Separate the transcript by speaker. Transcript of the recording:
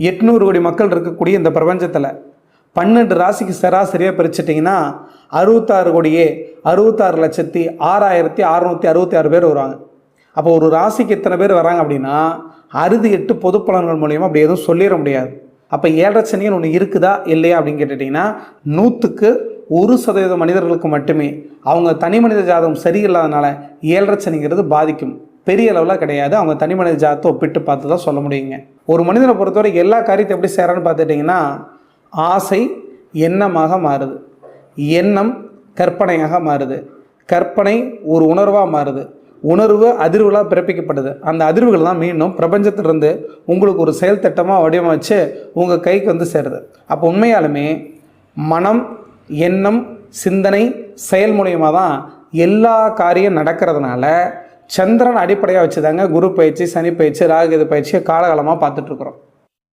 Speaker 1: எட்நூறு கோடி மக்கள் இருக்கக்கூடிய இந்த பிரபஞ்சத்தில் பன்னெண்டு ராசிக்கு சராசரியாக பிரிச்சிட்டிங்கன்னா அறுபத்தாறு கோடியே அறுபத்தாறு லட்சத்தி ஆறாயிரத்தி அறுநூற்றி அறுபத்தி ஆறு பேர் வருவாங்க. அப்போ ஒரு ராசிக்கு எத்தனை பேர் வராங்க அப்படின்னா அறுதி எட்டு பொது பலன்கள் மூலியமாக அப்படி எதுவும் சொல்லிட முடியாது. அப்போ ஏழரை சனிகள் ஒன்று இருக்குதா இல்லையா அப்படின்னு கேட்டுட்டிங்கன்னா நூற்றுக்கு ஒரு சதவீத மனிதர்களுக்கு மட்டுமே அவங்க தனி மனித ஜாதகம் சரியில்லாதனால ஏழரை சனிங்கிறது பாதிக்கும். பெரிய அளவில் கிடையாது. அவங்க தனி மனித ஜாதத்தை ஒப்பிட்டு பார்த்து தான் சொல்ல முடியுங்க. ஒரு மனிதனை பொறுத்தவரை எல்லா காரியத்தை எப்படி செய்கிறான்னு பார்த்துட்டிங்கன்னா ஆசை எண்ணமாக மாறுது. எண்ணம் கற்பனையாக மாறுது. கற்பனை ஒரு உணர்வாக மாறுது. உணர்வு அதிர்வுகளாக பிறப்பிக்கப்படுது. அந்த அதிர்வுகள் தான் மீண்டும் பிரபஞ்சத்திலிருந்து உங்களுக்கு ஒரு செயல் திட்டமாக வடிவமைச்சு உங்கள் கைக்கு வந்து சேருது. அப்போ உண்மையாலுமே மனம் எண்ணம் சிந்தனை செயல் மூலியமாக தான் எல்லா காரியம் நடக்கிறதுனால சந்திரன் அடிப்படையாக வச்சு தாங்க குரு பயிற்சி சனி பயிற்சி ராகுகேது பயிற்சியை காலகாலமாக பார்த்துட்ருக்குறோம்